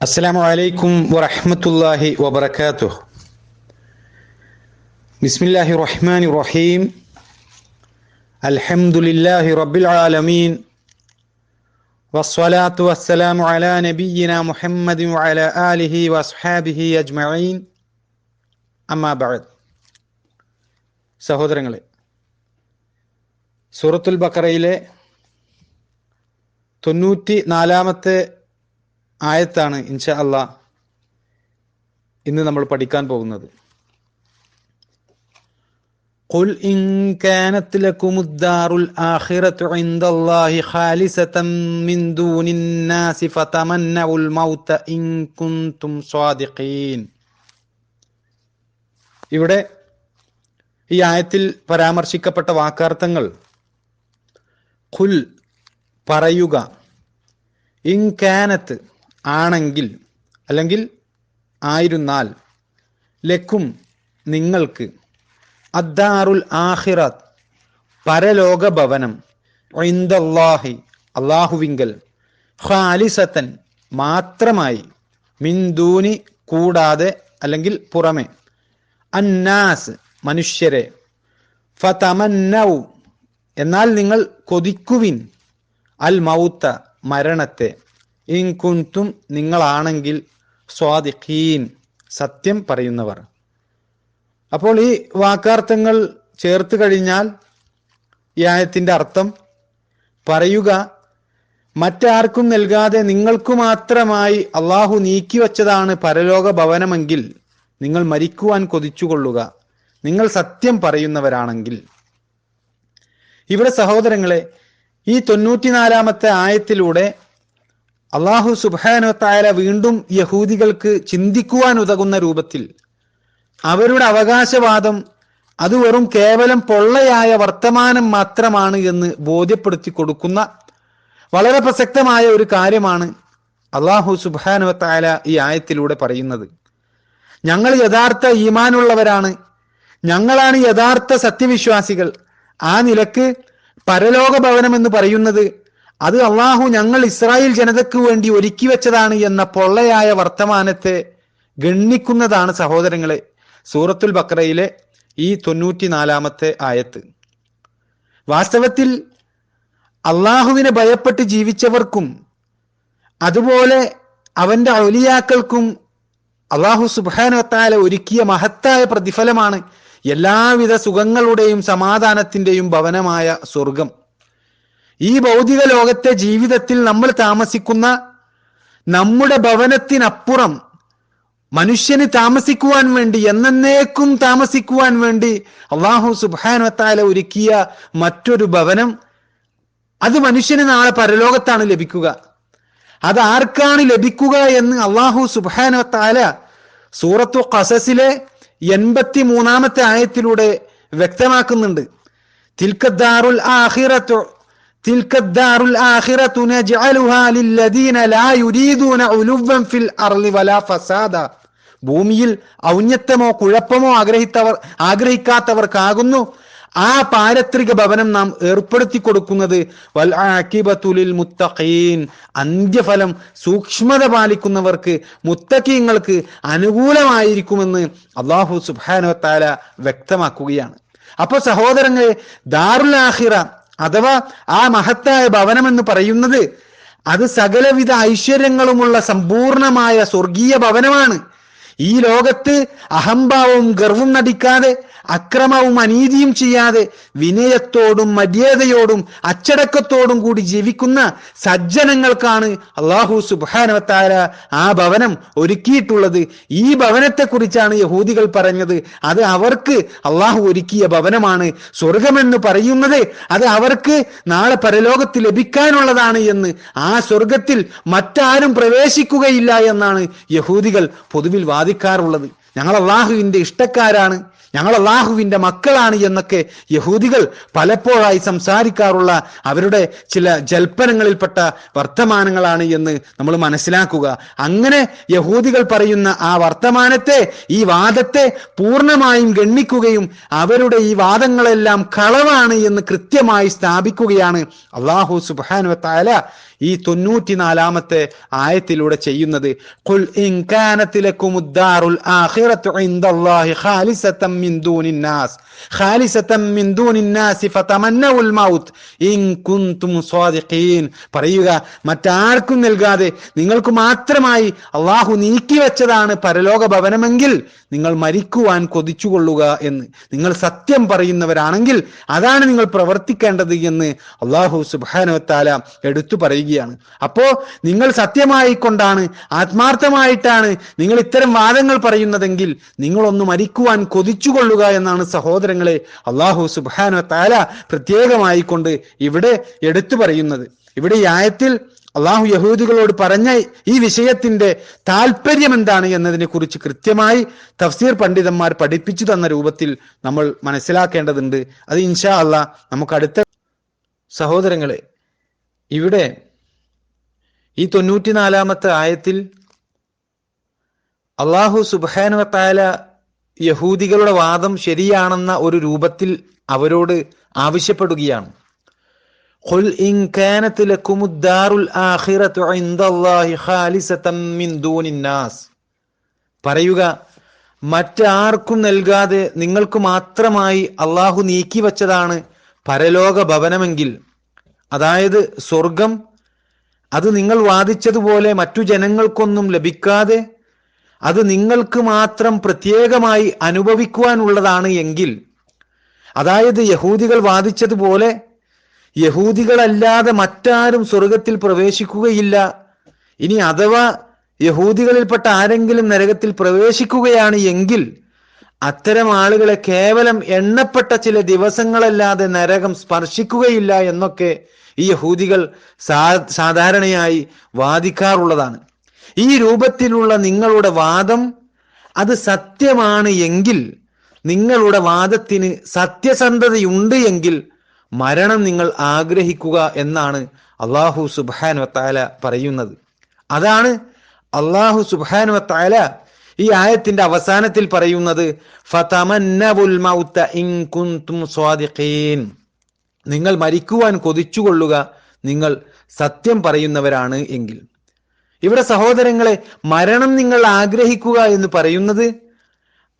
അസ്സലാമു അലൈക്കും വറഹമത്തല്ലാഹി വബർക്കാത്തു ബിസ്മില്ലാഹി റഹ്മാൻ റഹീം അൽഹംദുലില്ലാഹി റബ്ബിൽ ആലമീൻ വസ്സലാത്തു വസ്സലാമു അലാ നബിയിന മുഹമ്മദ് അല ആലിഹി വസ്ഹാബിഹി അജ്മഈൻ. അമ്മാബഅദ് സഹോദരങ്ങളെ സൂറത്തുൽ ബഖറയിലെ തൊണ്ണൂറ്റി നാലാമത്തെ ആയത്താണ് ഇൻഷാ അള്ളാ ഇന്ന് നമ്മൾ പഠിക്കാൻ പോകുന്നത് قل إن كانت لكم الدار الآخرة عند الله خالصة من دون الناس فتمنوا الموت إن كنتم صادقين ഇവിടെ ഈ ആയത്തിൽ പരാമർശിക്കപ്പെട്ട വാക്കാർത്ഥങ്ങൾ ഖുൽ പറയുക ഇൻകാനത്ത് ആണെങ്കിൽ അല്ലെങ്കിൽ ആയിരുന്നാൽ ലക്കും നിങ്ങൾക്ക് അദ്ദാറുൽ ആഹിറത്ത് പരലോക ഭവനം ഒയിന്തല്ലാഹി അള്ളാഹുവിങ്കൽ ഖാലിസത്തൻ മാത്രമായി മിന്ദൂനി കൂടാതെ അല്ലെങ്കിൽ പുറമെ. അന്നാസ് മനുഷ്യരെ ഫതമന്നൗ എന്നാൽ നിങ്ങൾ കൊതിക്കുവിൻ. അൽ മൗത്ത മരണത്തെ. ഇൻകുന്തും നിങ്ങളാണെങ്കിൽ സ്വാദിഖീൻ സത്യം പറയുന്നവർ. അപ്പോൾ ഈ വാക്കാർത്ഥങ്ങൾ ചേർത്ത് കഴിഞ്ഞാൽ ഈ ആയത്തിന്റെ അർത്ഥം പറയുക മറ്റാർക്കും നൽകാതെ നിങ്ങൾക്കു മാത്രമായി അള്ളാഹു നീക്കിവച്ചതാണ് പരലോക ഭവനമെങ്കിൽ നിങ്ങൾ മരിക്കുവാൻ കൊതിച്ചുകൊള്ളുക. നിങ്ങൾ സത്യം പറയുന്നവരാണെങ്കിൽ. ഇവിടെ സഹോദരങ്ങളെ ഈ തൊണ്ണൂറ്റിനാലാമത്തെ ആയത്തിലൂടെ അള്ളാഹു സുബാനോ തായാല വീണ്ടും യഹൂദികൾക്ക് ചിന്തിക്കുവാൻ ഉതകുന്ന രൂപത്തിൽ അവരുടെ അവകാശവാദം അത് വെറും കേവലം പൊള്ളയായ വർത്തമാനം മാത്രമാണ് എന്ന് ബോധ്യപ്പെടുത്തി കൊടുക്കുന്ന വളരെ പ്രസക്തമായ ഒരു കാര്യമാണ് അള്ളാഹു സുബാനോ തായാല ഈ ആയത്തിലൂടെ പറയുന്നത്. ഞങ്ങൾ യഥാർത്ഥ ഈമാനുള്ളവരാണ്. ഞങ്ങളാണ് യഥാർത്ഥ സത്യവിശ്വാസികൾ. ആ നിലയ്ക്ക് പരലോക ഭവനം എന്ന് പറയുന്നത് അത് അള്ളാഹു ഞങ്ങൾ ഇസ്രായേൽ ജനതയ്ക്ക് വേണ്ടി ഒരുക്കി വെച്ചതാണ് എന്ന പൊള്ളയായ വർത്തമാനത്തെ ഗണ്ണിക്കുന്നതാണ് സഹോദരങ്ങളെ സൂറത്തുൽ ബക്രയിലെ ഈ തൊണ്ണൂറ്റിനാലാമത്തെ ആയത്ത്. വാസ്തവത്തിൽ അള്ളാഹുവിനെ ഭയപ്പെട്ട് ജീവിച്ചവർക്കും അതുപോലെ അവന്റെ ഔലിയാക്കൾക്കും അള്ളാഹു സുബാനത്താല ഒരുക്കിയ മഹത്തായ പ്രതിഫലമാണ് എല്ലാവിധ സുഖങ്ങളുടെയും സമാധാനത്തിന്റെയും ഭവനമായ സ്വർഗം ഈ ഭൗതിക ലോകത്തെ ജീവിതത്തിൽ നമ്മൾ താമസിക്കുന്ന നമ്മുടെ ഭവനത്തിനപ്പുറം മനുഷ്യന് താമസിക്കുവാൻ വേണ്ടി എന്നേക്കും താമസിക്കുവാൻ വേണ്ടി അള്ളാഹു സുബാനത്താല ഒരുക്കിയ മറ്റൊരു ഭവനം അത് മനുഷ്യന് നാളെ പരലോകത്താണ് ലഭിക്കുക. അത് ആർക്കാണ് ലഭിക്കുക എന്ന് അള്ളാഹു സുബാനത്താല സൂറത്തു ഖസസിലെ എൺപത്തി മൂന്നാമത്തെ ആയത്തിലൂടെ വ്യക്തമാക്കുന്നുണ്ട്. തിൽക്കദ്ദാറുൽ ആഖിറത്തു الدار الآخرة نجعلها ലില്ലദീന ലാ يريدون ഉലുവൻ ഫിൽ അർളി വലാ ഫസാദ ഭൂമിയിൽ ഔന്നത്യമോ കുഴപ്പമോ ആഗ്രഹിത്തവർ ആഗ്രഹിക്കാത്തവർക്കാകുന്നു. ആ പാരത്രിക ഭവനം നാം ഏർപ്പെടുത്തി കൊടുക്കുന്നത്. വൽ ആക്കിബത്തുലിൽ മുത്തഖീൻ. അന്ത്യഫലം സൂക്ഷ്മത പാലിക്കുന്നവർക്ക് മുത്തക്കീങ്ങൾക്ക് അനുകൂലമായിരിക്കുമെന്ന് അള്ളാഹു സുബാനോത്താല വ്യക്തമാക്കുകയാണ്. അപ്പൊ സഹോദരങ്ങളെ ദാറുൽ ആഹിറ അഥവാ ആ മഹത്തായ ഭവനം എന്ന് പറയുന്നത് അത് സകലവിധ ഐശ്വര്യങ്ങളുമുള്ള സമ്പൂർണമായ സ്വർഗീയ ഭവനമാണ്. ഈ ലോകത്ത് അഹംഭാവവും ഗർവും നടിക്കാതെ അക്രമവും അനീതിയും ചെയ്യാതെ വിനയത്തോടും മര്യാദയോടും അച്ചടക്കത്തോടും കൂടി ജീവിക്കുന്ന സജ്ജനങ്ങൾക്കാണ് അള്ളാഹു സുബാനവത്താര ആ ഭവനം ഒരുക്കിയിട്ടുള്ളത്. ഈ ഭവനത്തെക്കുറിച്ചാണ് യഹൂദികൾ പറഞ്ഞത്. അത് അവർക്ക് അള്ളാഹു ഒരുക്കിയ ഭവനമാണ്. സ്വർഗമെന്ന് പറയുന്നത് അത് അവർക്ക് നാളെ പരലോകത്ത് ലഭിക്കാനുള്ളതാണ് എന്ന് ആ സ്വർഗത്തിൽ മറ്റാരും പ്രവേശിക്കുകയില്ല എന്നാണ് യഹൂദികൾ പൊതുവിൽ വാദിക്കാറുള്ളത്. ഞങ്ങൾ അള്ളാഹുവിന്റെ ഇഷ്ടക്കാരാണ് ഞങ്ങൾ അള്ളാഹുവിന്റെ മക്കളാണ് എന്നൊക്കെ യഹൂദികൾ പലപ്പോഴായി സംസാരിക്കാറുള്ള അവരുടെ ചില ജൽപ്പനങ്ങളിൽപ്പെട്ട വർത്തമാനങ്ങളാണ് എന്ന് നമ്മൾ മനസ്സിലാക്കുക. അങ്ങനെ യഹൂദികൾ പറയുന്ന ആ വർത്തമാനത്തെ ഈ വാദത്തെ പൂർണമായും ഗണ്ണിക്കുകയും അവരുടെ ഈ വാദങ്ങളെല്ലാം കളവാണ് എന്ന് കൃത്യമായി സ്ഥാപിക്കുകയാണ് അള്ളാഹു സുബാനുവത്തായ ഈ തൊണ്ണൂറ്റിനാലാമത്തെ ആയത്തിലൂടെ ചെയ്യുന്നത് പറയുക മറ്റാർക്കും നൽകാതെ നിങ്ങൾക്ക് മാത്രമായി അള്ളാഹു നീക്കി വെച്ചതാണ് പരലോക ഭവനമെങ്കിൽ നിങ്ങൾ മരിക്കുവാൻ കൊതിച്ചുകൊള്ളുക എന്ന്. നിങ്ങൾ സത്യം പറയുന്നവരാണെങ്കിൽ അതാണ് നിങ്ങൾ പ്രവർത്തിക്കേണ്ടത് എന്ന് അള്ളാഹു സുബാനുവത്താല എടുത്തു പറയുകയാണ് അപ്പോ നിങ്ങൾ സത്യമായി കൊണ്ടാണ് ആത്മാർത്ഥമായിട്ടാണ് നിങ്ങൾ ഇത്തരം വാദങ്ങൾ പറയുന്നതെങ്കിൽ നിങ്ങളൊന്ന് മരിക്കുവാൻ കൊതിച്ചുകൊള്ളുക എന്നാണ് സഹോദരങ്ങളെ അള്ളാഹു സുബാനുവത്താല പ്രത്യേകമായി കൊണ്ട് ഇവിടെ എടുത്തു പറയുന്നത്. ഇവിടെ ഈ ആയത്തിൽ അള്ളാഹു യഹൂദികളോട് പറഞ്ഞ ഈ വിഷയത്തിന്റെ താല്പര്യം എന്താണ് എന്നതിനെ കുറിച്ച് കൃത്യമായി തഫ്സീർ പണ്ഡിതന്മാർ പഠിപ്പിച്ചു തന്ന രൂപത്തിൽ നമ്മൾ മനസ്സിലാക്കേണ്ടതുണ്ട്. അത് ഇൻഷാ അള്ളാഹ് നമുക്ക് അടുത്ത സഹോദരങ്ങളെ ഇവിടെ ഈ തൊണ്ണൂറ്റിനാലാമത്തെ ആയത്തിൽ അള്ളാഹു സുബാനുവത്തായ യഹൂദികളുടെ വാദം ശരിയാണെന്ന ഒരു രൂപത്തിൽ അവരോട് ആവശ്യപ്പെടുകയാണ്. പറയുക മറ്റാർക്കും നൽകാതെ നിങ്ങൾക്ക് മാത്രമായി അള്ളാഹു നീക്കി വച്ചതാണ് പരലോക ഭവനമെങ്കിൽ. അതായത് സ്വർഗം അത് നിങ്ങൾ വാദിച്ചതുപോലെ മറ്റു ജനങ്ങൾക്കൊന്നും ലഭിക്കാതെ അത് നിങ്ങൾക്ക് മാത്രം പ്രത്യേകമായി അനുഭവിക്കുവാനുള്ളതാണ് എങ്കിൽ അതായത് യഹൂദികൾ വാദിച്ചതുപോലെ യഹൂദികളല്ലാതെ മറ്റാരും സ്വർഗത്തിൽ പ്രവേശിക്കുകയില്ല. ഇനി അഥവാ യഹൂദികളിൽപ്പെട്ട ആരെങ്കിലും നരകത്തിൽ പ്രവേശിക്കുകയാണ് എങ്കിൽ അത്തരം ആളുകളെ കേവലം എണ്ണപ്പെട്ട ചില ദിവസങ്ങളല്ലാതെ നരകം സ്പർശിക്കുകയില്ല എന്നൊക്കെ ഈ യഹൂദികൾ സാധാരണയായി വാദിക്കാറുള്ളതാണ്. ഈ രൂപത്തിലുള്ള നിങ്ങളുടെ വാദം അത് സത്യമാണ് എങ്കിൽ നിങ്ങളുടെ വാദത്തിന് സത്യസന്ധതയുണ്ട് എങ്കിൽ മരണം നിങ്ങൾ ആഗ്രഹിക്കുക എന്നാണ് അള്ളാഹു സുബാൻ വത്താല പറയുന്നത്. അതാണ് അള്ളാഹു സുബാൻ വത്താല ഈ ആയത്തിന്റെ അവസാനത്തിൽ പറയുന്നത് ഫതമന്നബുൽ മൗത ഇൻ കുന്തും സ്വാദിഖീൻ. നിങ്ങൾ മരിക്കുവാൻ കൊതിച്ചുകൊള്ളുക. നിങ്ങൾ സത്യം പറയുന്നവരാണ് എങ്കിൽ. ഇവിടെ സഹോദരങ്ങളെ മരണം നിങ്ങൾ ആഗ്രഹിക്കുക എന്ന് പറയുന്നത്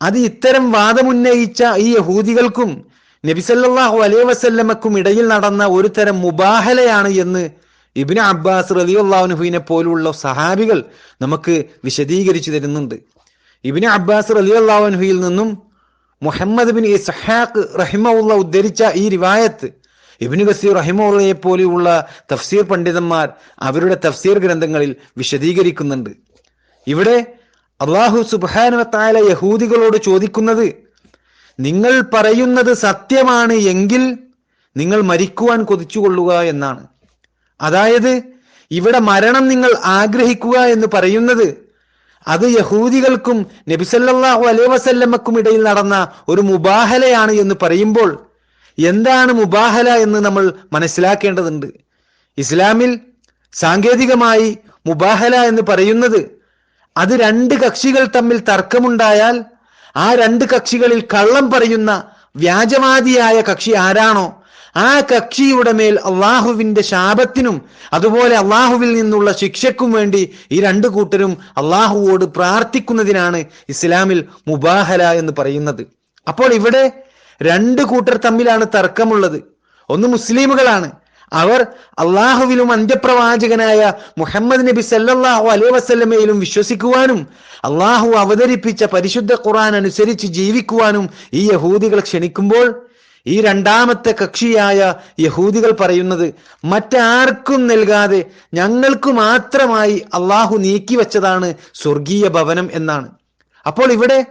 അത് ഇത്തരം വാദമുന്നയിച്ച ഈ യഹൂദികൾക്കും നബിസല്ലാഹു അലൈ വസല്ലമക്കും ഇടയിൽ നടന്ന ഒരു തരം മുബാഹലയാണ് എന്ന് ഇബിന് അബ്ബാസ് റലിയുല്ലാഹുനുഹുവിനെ പോലുള്ള സഹാബികൾ നമുക്ക് വിശദീകരിച്ചു തരുന്നുണ്ട്. ഇബിന് അബ്ബാസ് റലിയുല്ലാഹുനുഹുയിൽ നിന്നും മുഹമ്മദ് ബിൻ ഇസ്ഹാഖ് റഹിമുള്ള ഉദ്ധരിച്ച ഈ റിവായത്ത് ഇബിന് ഖസീർ റഹിമുള്ളയെ പോലെയുള്ള തഫ്സീർ പണ്ഡിതന്മാർ അവരുടെ തഫ്സീർ ഗ്രന്ഥങ്ങളിൽ വിശദീകരിക്കുന്നുണ്ട്. ഇവിടെ അള്ളാഹു സുബാനുവത്തായ യഹൂദികളോട് ചോദിക്കുന്നത് നിങ്ങൾ പറയുന്നത് സത്യമാണ് എങ്കിൽ നിങ്ങൾ മരിക്കുവാൻ കൊതിച്ചുകൊള്ളുക എന്നാണ്. അതായത് ഇവിടെ മരണം നിങ്ങൾ ആഗ്രഹിക്കുക എന്ന് പറയുന്നത് അത് യഹൂദികൾക്കും നബിസല്ലാഹു അലൈ വസല്ലമ്മക്കും ഇടയിൽ നടന്ന ഒരു മുബാഹലയാണ് എന്ന് പറയുമ്പോൾ എന്താണ് മുബാഹല എന്ന് നമ്മൾ മനസ്സിലാക്കേണ്ടതുണ്ട്. ഇസ്ലാമിൽ സാങ്കേതികമായി മുബാഹല എന്ന് പറയുന്നത് അത് രണ്ട് കക്ഷികൾ തമ്മിൽ തർക്കമുണ്ടായാൽ ആ രണ്ട് കക്ഷികളിൽ കള്ളം പറയുന്ന വ്യാജവാദിയായ കക്ഷി ആരാണോ ആ കക്ഷിയുടെ മേൽ അള്ളാഹുവിന്റെ ശാപത്തിനും അതുപോലെ അള്ളാഹുവിൽ നിന്നുള്ള ശിക്ഷക്കും വേണ്ടി ഈ രണ്ട് കൂട്ടരും അള്ളാഹുവോട് പ്രാർത്ഥിക്കുന്നതിനാണ് ഇസ്ലാമിൽ മുബാഹല എന്ന് പറയുന്നത്. അപ്പോൾ ഇവിടെ രണ്ട് കൂട്ടർ തമ്മിലാണ് തർക്കമുള്ളത്. ഒന്ന് മുസ്ലിമുകളാണ്. അവർ അള്ളാഹുവിലും അന്ത്യപ്രവാചകനായ മുഹമ്മദ് നബി സല്ലാഹു അലൈഹി വസ്ല്ലമയിലും വിശ്വസിക്കുവാനും അള്ളാഹു അവതരിപ്പിച്ച പരിശുദ്ധ ഖുറാൻ അനുസരിച്ച് ജീവിക്കുവാനും ഈ യഹൂദികൾ ക്ഷണിക്കുമ്പോൾ ഈ രണ്ടാമത്തെ കക്ഷിയായ യഹൂദികൾ പറയുന്നത് മറ്റാർക്കും നൽകാതെ ഞങ്ങൾക്ക് മാത്രമായി അള്ളാഹു നീക്കി വെച്ചതാണ് സ്വർഗീയ ഭവനം എന്നാണ്. അപ്പോൾ ഇവിടെ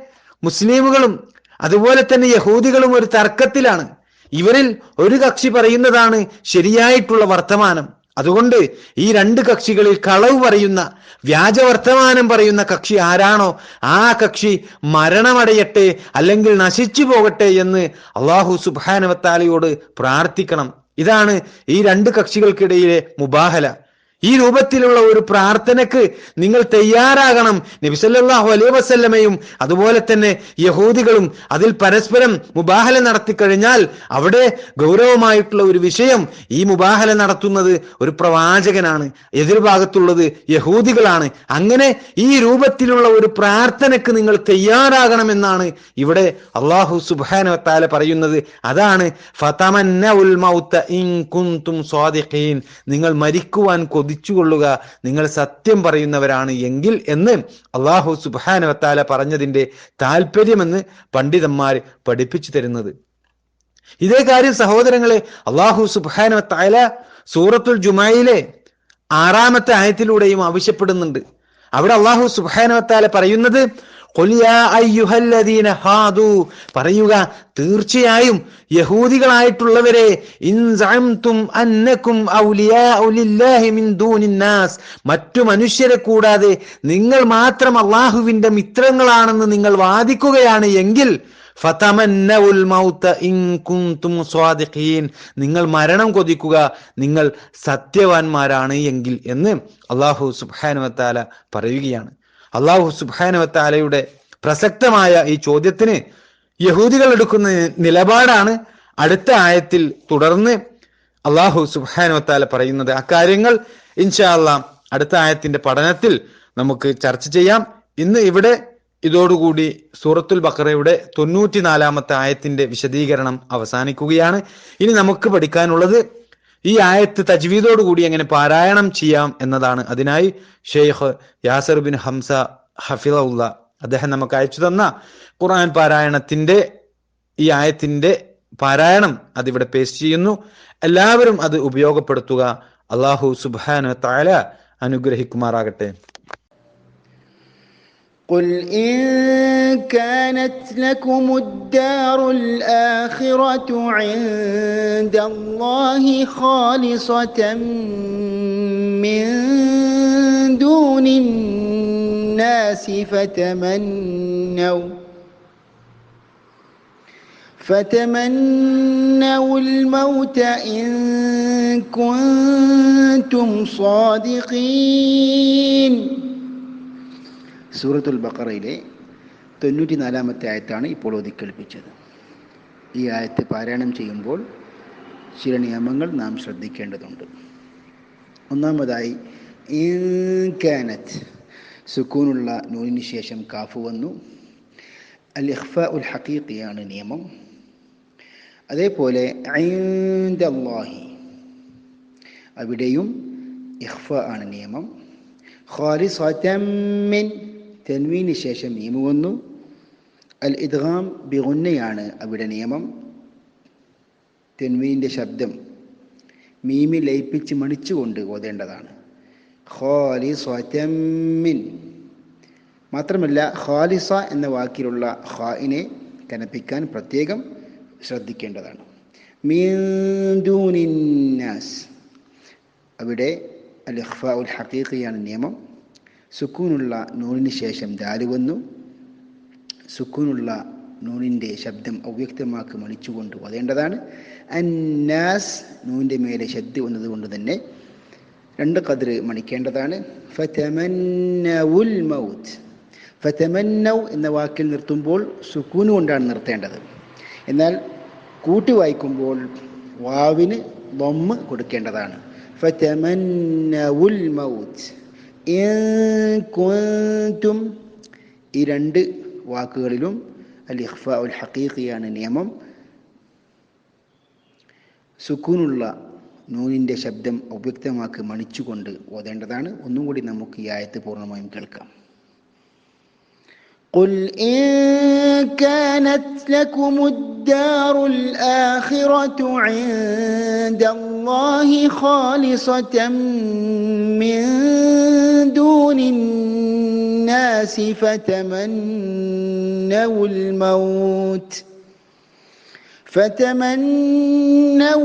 മുസ്ലിമുകളും അതുപോലെ തന്നെ യഹൂദികളും ഒരു തർക്കത്തിലാണ്. ഇവരിൽ ഒരു കക്ഷി പറയുന്നതാണ് ശരിയായിട്ടുള്ള വർത്തമാനം. അതുകൊണ്ട് ഈ രണ്ട് കക്ഷികളിൽ കളവ് പറയുന്ന വ്യാജ വർത്തമാനം പറയുന്ന കക്ഷി ആരാണോ ആ കക്ഷി മരണമടയട്ടെ അല്ലെങ്കിൽ നശിച്ചു പോകട്ടെ എന്ന് അള്ളാഹു സുബാനവത്താലയോട് പ്രാർത്ഥിക്കണം. ഇതാണ് ഈ രണ്ട് കക്ഷികൾക്കിടയിലെ മുബാഹല. ഈ രൂപത്തിലുള്ള ഒരു പ്രാർത്ഥനക്ക് നിങ്ങൾ തയ്യാറാകണം. നബിസല്ലാഹു അലൈ വസല്ലമയും അതുപോലെ തന്നെ യഹൂദികളും അതിൽ പരസ്പരം മുബാഹല നടത്തിക്കഴിഞ്ഞാൽ അവിടെ ഗൗരവമായിട്ടുള്ള ഒരു വിഷയം ഈ മുബാഹല നടത്തുന്നത് ഒരു പ്രവാചകനാണ് എതിർഭാഗത്തുള്ളത് യഹൂദികളാണ്. അങ്ങനെ ഈ രൂപത്തിലുള്ള ഒരു പ്രാർത്ഥനക്ക് നിങ്ങൾ തയ്യാറാകണമെന്നാണ് ഇവിടെ അള്ളാഹു സുബാന പറയുന്നത്. അതാണ് ഫതമന്ന ഉൽ മൗത്ത ഇൻ കുന്തും സ്വാദിഖീൻ. നിങ്ങൾ മരിക്കുവാൻ കൊതിച്ചുകൊള്ളുക നിങ്ങൾ സത്യം പറയുന്നവരാണ് എങ്കിൽ എന്ന് അള്ളാഹു സുബാനവത്താല പറഞ്ഞതിന്റെ താല്പര്യമെന്ന് പണ്ഡിതന്മാർ പഠിപ്പിച്ചു തരുന്നത്. ഇതേ കാര്യം സഹോദരങ്ങളെ അള്ളാഹു സുബാനവത്താല സൂറത്തുൽ ജുമായിലെ ആറാമത്തെ ആയത്തിലൂടെയും ആവശ്യപ്പെടുന്നുണ്ട്. അവിടെ അള്ളാഹു സുബാനവത്താല പറയുന്നത് "ഖുൽ യാ അയ്യുഹല്ലദീന ഹാദു. പറയുക തീർച്ചയായും യഹൂദികളായിട്ടുള്ളവരെ മറ്റു മനുഷ്യരെ കൂടാതെ നിങ്ങൾ മാത്രം അള്ളാഹുവിന്റെ മിത്രങ്ങളാണെന്ന് നിങ്ങൾ വാദിക്കുകയാണ് എങ്കിൽ നിങ്ങൾ മരണം കൊതിക്കുക നിങ്ങൾ സത്യവാന്മാരാണ് എങ്കിൽ എന്ന് അള്ളാഹു സുബാനുവത്താല പറയുകയാണ്. അള്ളാഹു സുബാനുവത്താലയുടെ പ്രസക്തമായ ഈ ചോദ്യത്തിന് യഹൂദികൾ എടുക്കുന്ന നിലപാടാണ് അടുത്ത ആയത്തിൽ തുടർന്ന് അള്ളാഹു സുബാനുവത്താല പറയുന്നത്. അക്കാര്യങ്ങൾ ഇൻഷാ അടുത്ത ആയത്തിന്റെ പഠനത്തിൽ നമുക്ക് ചർച്ച ചെയ്യാം. ഇന്ന് ഇവിടെ ഇതോടുകൂടി സൂറത്തുൽ ബക്കറയുടെ തൊണ്ണൂറ്റിനാലാമത്തെ ആയത്തിന്റെ വിശദീകരണം അവസാനിക്കുകയാണ്. ഇനി നമുക്ക് പഠിക്കാനുള്ളത് ഈ ആയത്ത് തജ്വീദോടുകൂടി എങ്ങനെ പാരായണം ചെയ്യാം എന്നതാണ്. അതിനായി ഷെയ്ഖ് യാസർ ബിൻ ഹംസ ഹഫിള്ള അദ്ദേഹം നമുക്ക് അയച്ചു തന്ന ഖുർആൻ പാരായണത്തിന്റെ ഈ ആയത്തിന്റെ പാരായണം അതിവിടെ പേസ്റ്റ് ചെയ്യുന്നു. എല്ലാവരും അത് ഉപയോഗപ്പെടുത്തുക. അള്ളാഹു സുബാന താല അനുഗ്രഹിക്കുമാറാകട്ടെ. قل إن كانت لكم الدار الآخرة عند الله خالصة من دون الناس فتمنوا فتمنوا الموت إن كنتم صادقين സൂറത്തുൽ ബക്കറയിലെ തൊണ്ണൂറ്റി നാലാമത്തെ ആയത്താണ് ഇപ്പോൾ ഒതുക്കേൽപ്പിച്ചത് ഈ ആയത്ത് പാരായണം ചെയ്യുമ്പോൾ ചില നിയമങ്ങൾ നാം ശ്രദ്ധിക്കേണ്ടതുണ്ട്. ഒന്നാമതായി ഇൻകാനത്ത് സുക്കൂനുള്ള നൂലിന് ശേഷം കാഫ് വന്നു. അൽ ഇഖ്ഫ ഉൽ ഹക്കീഖിയാണ് നിയമം. അതേപോലെ ഐന്ദല്ലാഹി അവിടെയും ഇഖ്ഫ ആണ് നിയമം. ഖാലിസതമ്മിൻ തെൻവീന് ശേഷം നിയമം വന്നു. അൽ ഇദ്ഗാം ബിഗുന്നയാണ് അവിടെ നിയമം. തെൻവീന്റെ ശബ്ദം മീമി ലയിപ്പിച്ച് മണിച്ചുകൊണ്ട് ഓതേണ്ടതാണ്. ഖാലിസതമ്മിൻ മാത്രമല്ല ഖാലിസ എന്ന വാക്കിലുള്ള ഖായിനെ കനപ്പിക്കാൻ പ്രത്യേകം ശ്രദ്ധിക്കേണ്ടതാണ്. മീന്ദൂനിന്നാസ് അവിടെ അൽ ഇഖ്ഫ ഉൽ ഹക്കീഖിയാണ് നിയമം. സുക്കൂനുള്ള നൂണിന് ശേഷം ദാൽ വന്നു. സുക്കൂനുള്ള നൂനിന്റെ ശബ്ദം അവ്യക്തമാക്കി മണിച്ചുകൊണ്ട് ഓതേണ്ടതാണ് അന്നാസ് നൂനിന്റെ മേലെ ശബ്ദ വന്നതുകൊണ്ട് തന്നെ രണ്ട് കതിർ മണിക്കേണ്ടതാണ്. ഫതമന്നവുൽ മൗത്ത്. ഫതമന്നൗ എന്ന വാക്കിൽ നിർത്തുമ്പോൾ സുക്കൂന് കൊണ്ടാണ് നിർത്തേണ്ടത്. എന്നാൽ കൂട്ടി വായിക്കുമ്പോൾ വാവിന് ബൊമ്മ് കൊടുക്കേണ്ടതാണ്. ഫതമന്നവുൽ മൗത്ത്. കുന്തും ഈ രണ്ട് വാക്കുകളിലും അൽ ഇഖ്ഫ ഉൽ ഹക്കീഖിയാണ് നിയമം സുക്കൂനുള്ള നൂനിൻ്റെ ശബ്ദം അവ്യക്തമാക്കി മണിച്ചുകൊണ്ട് ഓതേണ്ടതാണ് ഒന്നും കൂടി നമുക്ക് ഈ ആയത്ത് പൂർണ്ണമായും കേൾക്കാം قل إن كانت لكم الدار الآخرة عند الله خالصة من دون الناس فتمنوا الموت فتمنوا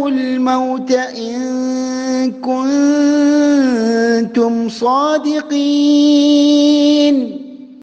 الموت إن كنتم صادقين